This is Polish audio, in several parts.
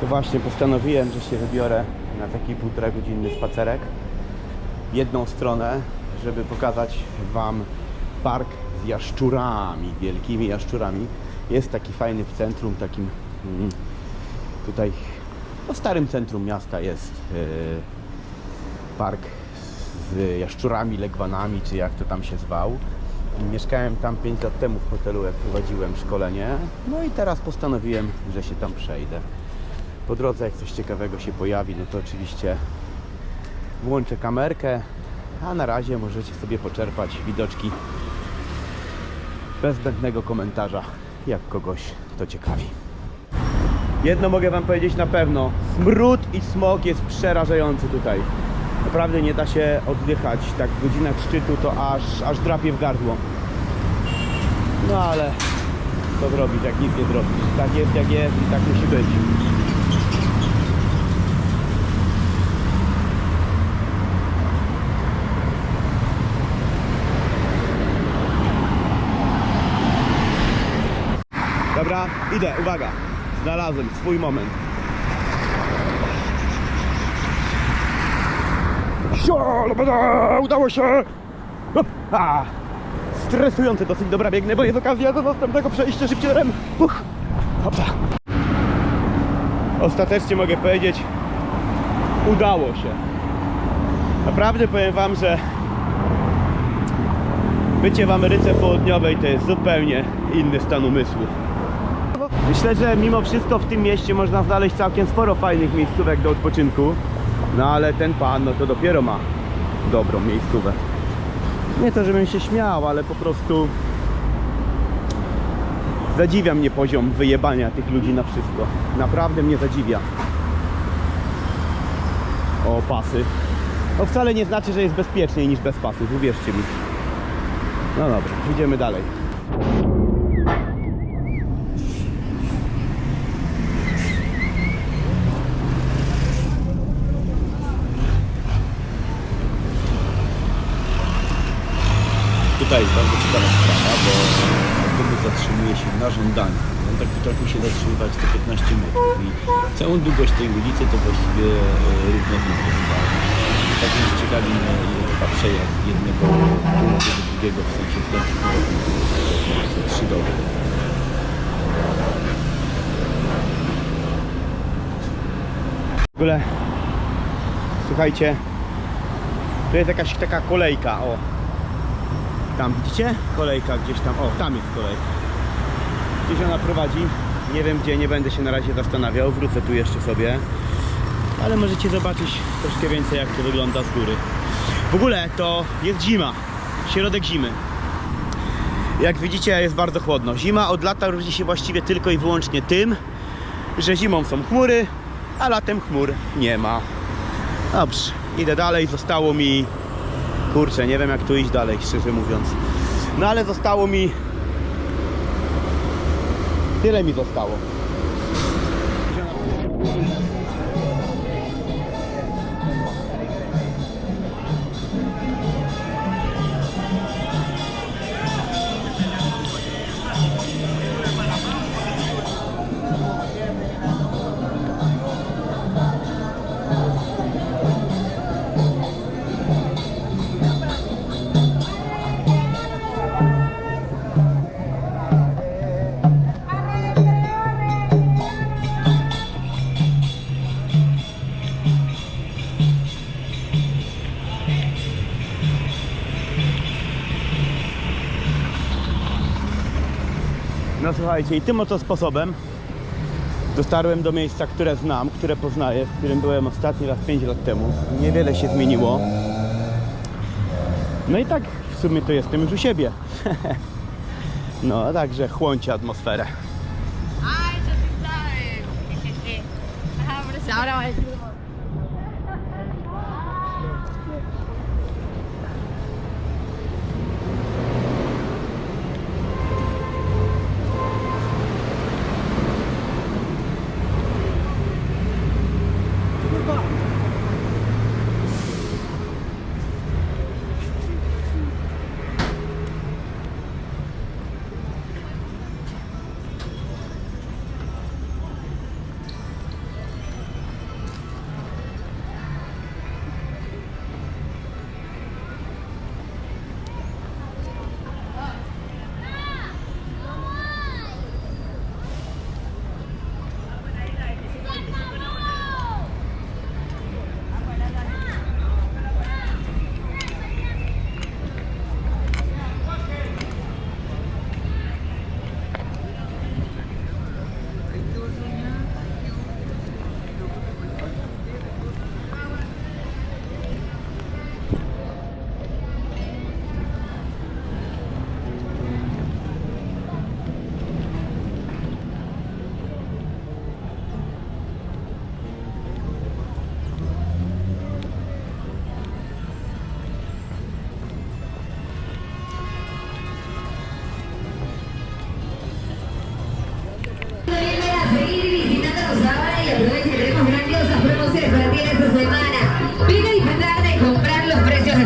to właśnie postanowiłem, że się wybiorę na taki półtora godzinny spacerek jedną stronę, żeby pokazać Wam park z jaszczurami, wielkimi jaszczurami. Jest taki fajny w centrum, takim mm, tutaj, no starym centrum miasta jest yy, park z jaszczurami, legwanami, czy jak to tam się zwał. Mieszkałem tam 5 lat temu w hotelu, jak prowadziłem szkolenie. No i teraz postanowiłem, że się tam przejdę. Po drodze, jak coś ciekawego się pojawi, no to oczywiście włączę kamerkę, a na razie możecie sobie poczerpać widoczki bez zbędnego komentarza, jak kogoś to ciekawi. Jedno mogę Wam powiedzieć na pewno, smród i smog jest przerażający tutaj. Naprawdę nie da się oddychać, tak w godzinach szczytu to aż, aż drapie w gardło. No ale co zrobić, jak nic nie zrobić. Tak jest jak jest i tak musi być. Dobra, idę, uwaga. Znalazłem swój moment. Udało się! A. Stresujące dosyć, dobra, biegnę, bo jest okazja do następnego przejścia szybciorem. Uch, hopsa. Ostatecznie mogę powiedzieć, udało się. Naprawdę powiem Wam, że bycie w Ameryce Południowej to jest zupełnie inny stan umysłu. Myślę, że mimo wszystko w tym mieście można znaleźć całkiem sporo fajnych miejscówek do odpoczynku. No ale ten pan, no to dopiero ma dobrą miejscówę. Nie to, żebym się śmiał, ale po prostu zadziwia mnie poziom wyjebania tych ludzi na wszystko. Naprawdę mnie zadziwia. O, pasy. To wcale nie znaczy, że jest bezpieczniej niż bez pasów, uwierzcie mi. No dobra, idziemy dalej. Tutaj bardzo ciekawa sprawa, bo autobus zatrzymuje się na żądanie. On tak potrafił się zatrzymywać co 15 metrów i całą długość tej ulicy to właściwie e, równo z. Tak więc ciekawi mnie ile trwa przejazd jednego punktu do drugiego, w sensie w końcu do punktu, trzy doby. W ogóle, słuchajcie, tu jest jakaś taka kolejka, o, tam widzicie? Kolejka gdzieś tam. O, tam jest kolejka. Gdzieś ona prowadzi. Nie wiem gdzie, nie będę się na razie zastanawiał. Wrócę tu jeszcze sobie. Ale możecie zobaczyć troszkę więcej jak to wygląda z góry. W ogóle to jest zima. Środek zimy. Jak widzicie jest bardzo chłodno. Zima od lata różni się właściwie tylko i wyłącznie tym, że zimą są chmury, a latem chmur nie ma. Dobrze, idę dalej. Zostało mi Kurczę, nie wiem jak tu iść dalej, szczerze mówiąc. No ale zostało mi... Tyle mi zostało. No słuchajcie, i tym oto sposobem dotarłem do miejsca, które znam, które poznaję, w którym byłem ostatni raz 5 lat temu. Niewiele się zmieniło. No i tak w sumie to jestem już u siebie. No, a także chłoncie atmosferę. Ahora va a decir.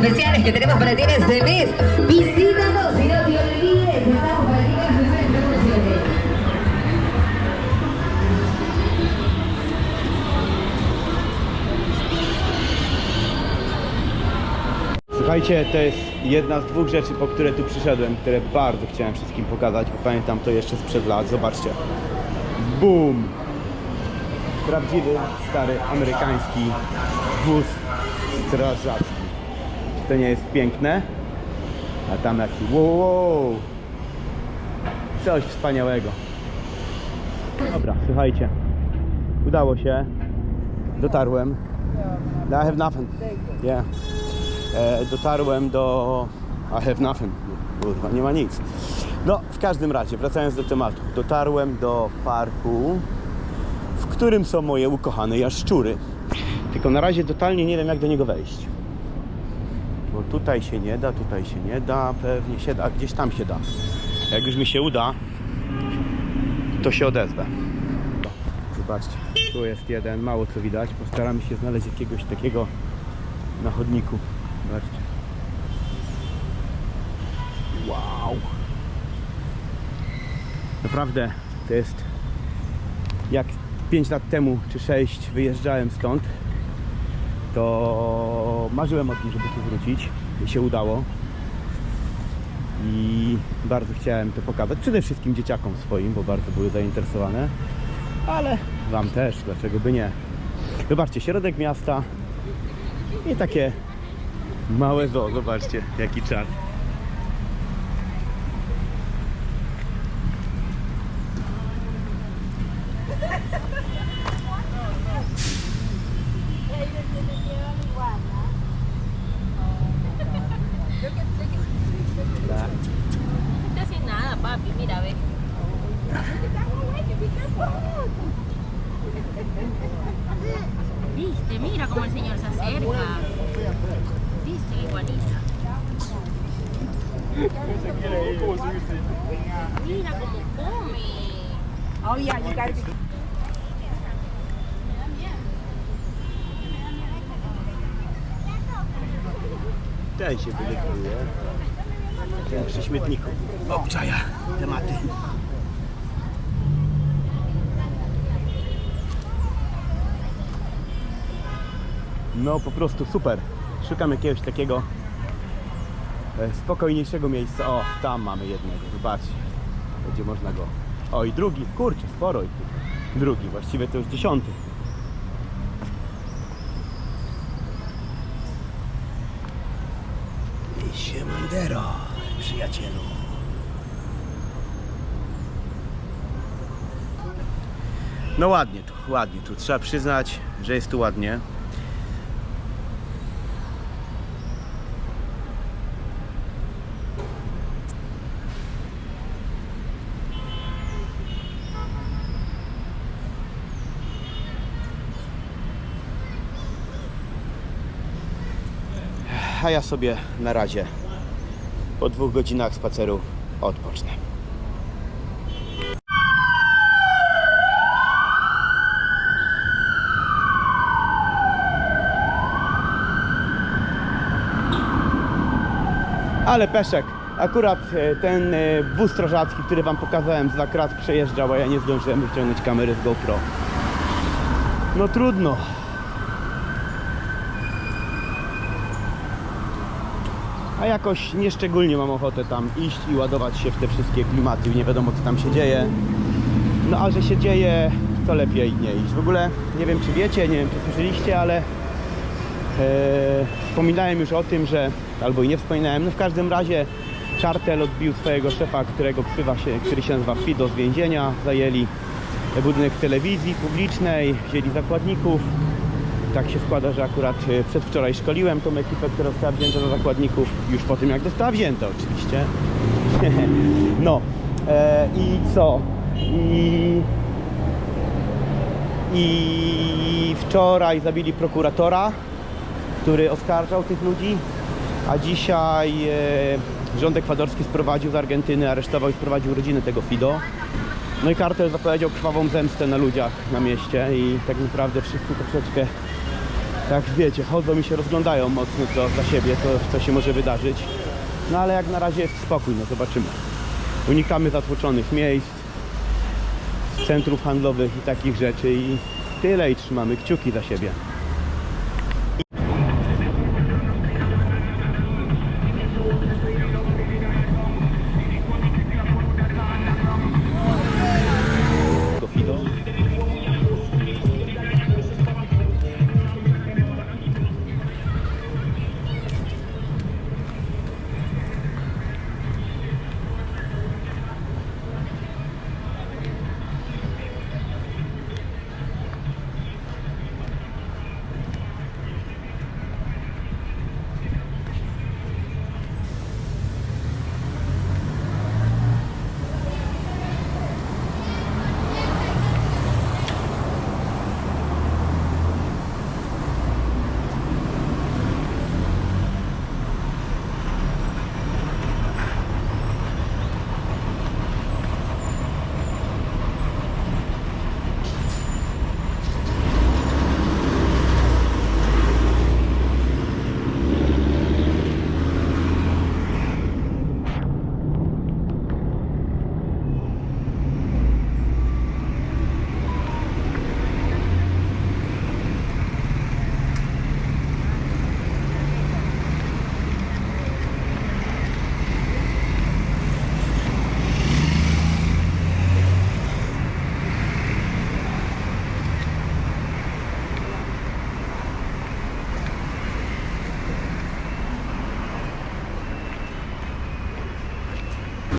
Especiales que tenemos para ti en este mes. Visítanos y no te olvides. Słuchajcie, to jest jedna z dwóch rzeczy, po które tu przyszedłem, które bardzo chciałem wszystkim pokazać, bo pamiętam to jeszcze sprzed lat. Zobaczcie. Boom! Prawdziwy, stary, amerykański wóz strażacki. To nie jest piękne? A tam jaki wow, wow. Coś wspaniałego. Dobra, słuchajcie. Udało się. Dotarłem. I have nothing. Yeah e, dotarłem do I have nothing. Kurwa, nie ma nic. No, w każdym razie, wracając do tematu. Dotarłem do parku, w którym są moje ukochane jaszczury. Tylko na razie totalnie nie wiem, jak do niego wejść. Bo tutaj się nie da, tutaj się nie da, pewnie się da, gdzieś tam się da. Jak już mi się uda, to się odezwę. Zobaczcie, tu jest jeden, mało co widać. Postaramy się znaleźć jakiegoś takiego na chodniku. Zobaczcie. Wow. Naprawdę to jest jak 5 lat temu czy 6 wyjeżdżałem stąd, to marzyłem o tym, żeby tu wrócić i się udało. I bardzo chciałem to pokazać. Przede wszystkim dzieciakom swoim, bo bardzo były zainteresowane. Ale Wam też, dlaczego by nie. Zobaczcie, środek miasta i takie małe zoo. Zobaczcie, jaki czar. Ten się wylekuje. Ten przy śmietniku. Obczaja tematy. No po prostu super. Szukam jakiegoś takiego e, spokojniejszego miejsca. O, tam mamy jednego, zobaczcie. Będzie można go. O i drugi, kurczę, sporo ich tu. Drugi, właściwie to już dziesiąty. Siemandero, przyjacielu. No ładnie tu, ładnie tu. Trzeba przyznać, że jest tu ładnie. A ja sobie na razie po dwóch godzinach spaceru odpocznę. Ale Peszek, akurat e, ten e, wóz strażacki, który Wam pokazałem za krat przejeżdżał, a ja nie zdążyłem wyciągnąć kamery z GoPro. No trudno. A jakoś nieszczególnie mam ochotę tam iść i ładować się w te wszystkie klimaty, nie wiadomo co tam się dzieje. No a że się dzieje, to lepiej nie iść. W ogóle nie wiem czy wiecie, nie wiem czy słyszeliście, ale e, wspominałem już o tym, że albo i nie wspominałem, no w każdym razie Czartel odbił swojego szefa, którego ksywa się, który się nazywa Fido z więzienia, zajęli budynek telewizji publicznej, wzięli zakładników, tak się składa, że akurat e, przedwczoraj szkoliłem tą ekipę, która została wzięta za zakładników, już po tym jak została wzięta oczywiście. no e, i co? I, I wczoraj zabili prokuratora, który oskarżał tych ludzi, a dzisiaj e, rząd ekwadorski sprowadził z Argentyny, aresztował i sprowadził rodzinę tego Fido. No i kartel zapowiedział krwawą zemstę na ludziach na mieście i tak naprawdę wszyscy troszeczkę, jak wiecie, chodzą i się rozglądają mocno co za siebie, co, co się może wydarzyć. No ale jak na razie jest spokój, no zobaczymy. Unikamy zatłoczonych miejsc, centrów handlowych i takich rzeczy i tyle i trzymamy kciuki za siebie.